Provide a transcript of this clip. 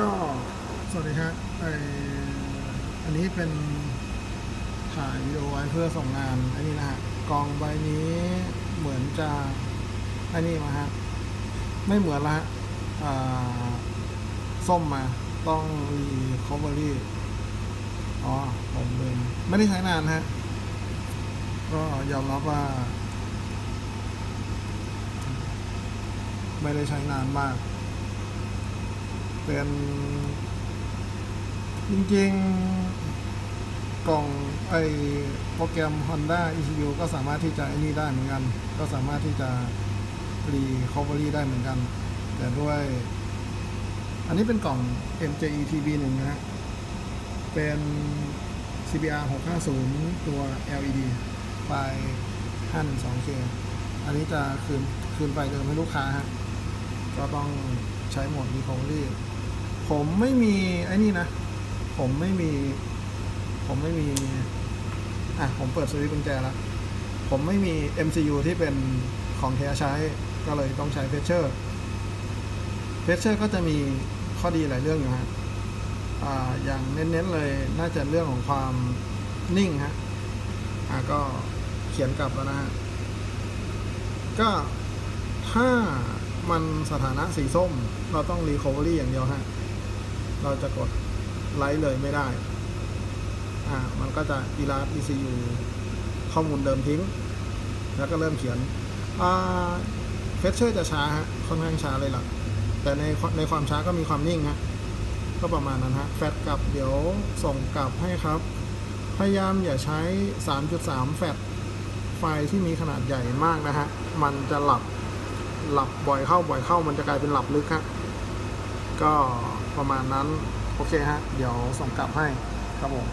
ก็สวัสดีฮะไออันนี้เป็นถ่ายวิดีโอไว้เพื่อส่งงานอันนี้นะฮะกองใบนี้เหมือนจะอันนี้มาฮะไม่เหมือนละฮะส้มมาต้องรีคอเวอรี่อ๋อผมเดิมไม่ได้ใช้นานฮะก็ยอมรับว่า ไม่ได้ใช้นานมาก เป็น จริงๆ กล่องไอโปรแกรม Honda ECU ก็สามารถที่จะไอ้นี่ได้เหมือนกัน ก็สามารถที่จะรีคอเวอรี่ได้เหมือนกัน แต่ด้วย อันนี้เป็นกล่อง MJE TB 1นะฮะ เป็น CBR 650 ตัว LED ไฟ 512K อันนี้จะคืนคืนไฟเดิมให้ลูกค้าฮะ ก็ต้องใช้โหมด recovery ผมไม่มีไอ้นี่นะ ผมไม่มี ผมไม่มี อะ ผมเปิดสวิตช์กุญแจแล้ว ผมไม่มี MCU ที่เป็นของแท้ใช้ ก็เลยต้องใช้ f e t c h e r f e t c h e r ก็จะมีข้อดีหลายเรื่องอยู่ฮะอ่าอย่างเน้นๆเลยน่าจะเรื่องของความนิ่งฮะ อะก็เขียนกลับแล้วนะฮะ ก็ถ้ามันสถานะสีส้ม เราต้อง recovery อย่างเดียวฮะ เราจะกดไลท์เลยไม่ได้ อ่า มันก็จะ erase ECU ข้อมูลเดิมทิ้ง แล้วก็เริ่มเขียน อ่าเฟชเชอร์จะช้าฮะ ค่อนข้างช้าเลยล่ะ แต่ในในความช้าก็มีความนิ่งฮะ ก็ประมาณนั้นฮะ แฟตกลับเดี๋ยวส่งกลับให้ครับ พยายามอย่าใช้ 3.3 แฟตไฟที่มีขนาดใหญ่มากนะฮะ มันจะหลับ หลับบ่อยเข้าบ่อยเข้า มันจะกลายเป็นหลับลึกฮะ ก็ประมาณนั้น โอเคฮะ เดี๋ยวส่งกลับให้ครับผม